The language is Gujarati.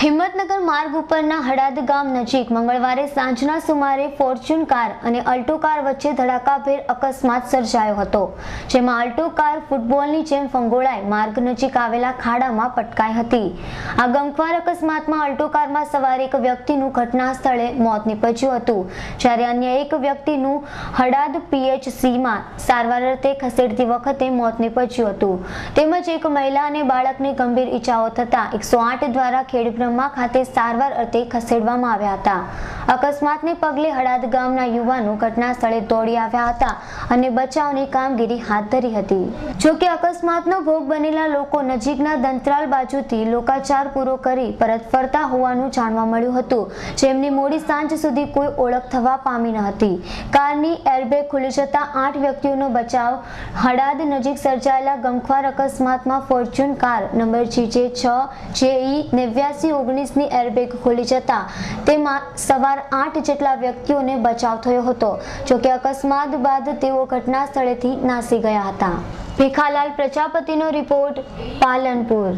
હિંમતનગર માર્ગ ઉપરના હડાદ ગામ નજીક મંગળવારે સાંજના સુમારે ફોર્ચ્યુન કાર અને અલ્ટો કાર વચ્ચે ધડાકાભેર અકસ્માત સર્જાયો હતો, જેમાં અલ્ટો કાર ફૂટબોલની જેમ ફંગોળાઈ માર્ગ નજીક આવેલા ખાડામાં પટકાઈ હતી. આ ગમખ્વાર અકસ્માતમાં અલ્ટો કારમાં સવાર એક વ્યક્તિનું ઘટના સ્થળે મોત નીપજ્યું હતું, જ્યારે અન્ય એક વ્યક્તિનું હડાદ પીએચસીમાં સારવાર અર્થે ખસેડતી વખતે મોત નીપજ્યું હતું. તેમજ એક મહિલા અને બાળકને ગંભીર ઈજાઓ થતા એકસો દ્વારા ખેડબ્રહ્મા ખાતે સારવાર અર્થે ખસેડવામાં આવ્યા હતા. અકસ્માતને પગલે હડાદ ગામના યુવાનો ઘટના સ્થળે દોડી આવ્યા હતા અને બચાવની કામગીરી હાથ ધરી હતી. જો કે અકસ્માતનો ભોગ બનેલા લોકો નજીકના દંતરાલ બાજુથી લોકાચાર પૂરો કરી પરત ફરતા હોવાનું જાણવા મળ્યું હતું. જેમની મોડી સાંજ સુધી કોઈ ઓળખ થવા પામી ન હતી. કારની એરબેગ ખુલી જતા આઠ વ્યક્તિઓનો બચાવ હડાદ નજીક સર્જાયેલા ગમખ્વાર અકસ્માતમાં ફોર્ચ્યુન કાર નંબર જીજે છ, જેઈ નેવ્યાસી ઓગણીસની એરબેગ ખુલી જતા તેમાં સવાર આઠ જેટલા વ્યક્તિઓને બચાવ થયો હતો જોકે અકસ્માત બાદ તેઓ ઘટના સ્થળેથી નાસી ગયા હતા. ભીખાલાલ પ્રજાપતિનો રિપોર્ટ પાલનપુર.